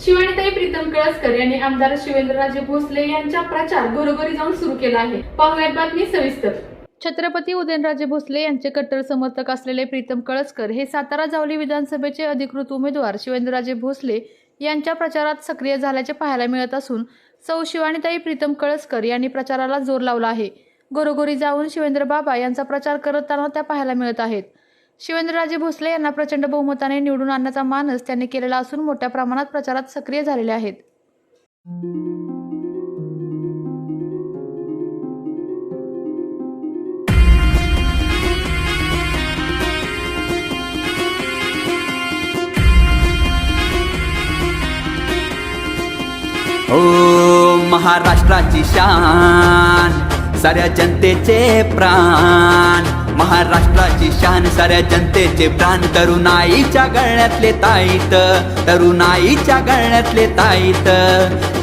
शिवानीताई प्रीतम कळसकर यांनी आमदार शिवेंद्रराजे भोसले यांच्या प्रचार घरोघरी जाऊन सुरू केला आहे. पाहुयात बातमी सविस्तर. छत्रपती उदयनराजे भोसले यांचे कट्टर समर्थक असलेले प्रीतम कळसकर हे सातारा जावली विधानसभेचे अधिकृत उमेदवार शिवेंद्रराजे भोसले यांच्या प्रचारात सक्रिय झाल्याचे पाहायला मिळत असून सौ शिवानीताई प्रीतम कळसकर यांनी प्रचाराला जोर लावला आहे. घरोघरी जाऊन शिवेंद्र बाबा यांचा प्रचार करताना त्या पाहायला मिळत आहेत. शिवेंद्रराजे भोसले यांना प्रचंड बहुमताने निवडून आणण्याचा मानस त्यांनी केलेला असून मोठ्या प्रमाणात प्रचारात सक्रिय झालेले आहेत. ओ महाराष्ट्राची शान साऱ्या जनतेचे प्राण. महाराष्ट्राची शान साऱ्या जनतेचे प्राण. तरुणाईच्या गळ्यातले ताईत तरुणाईच्या गळ्यातले ताईत.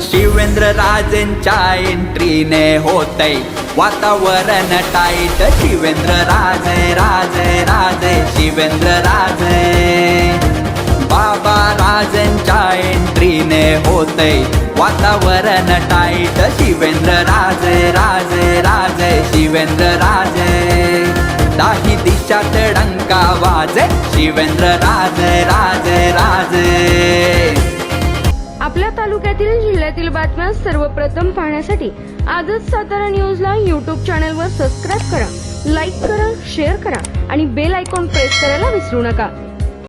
शिवेंद्र राजेंच्या एंट्रीने होतय वातावरण टाईट. शिवेंद्र राजे राजे राजे शिवेंद्र राजे. बाबा राजेंच्या एंट्रीने होतय वातावरण टाईट. शिवेंद्र राजे राजे राजे शिवेंद्र राजे. दाही दिशात डंका वाजे. शिवेंद्र राजे राजे राजे. आपल्या तालुक्यातील जिल्ह्यातील बातम्या सर्वप्रथम पाहण्यासाठी आजच सातारा न्यूजला यूट्यूब चॅनलवर सबस्क्राईब करा लाईक करा शेअर करा आणि बेल आयकॉन प्रेस करायला विसरू नका.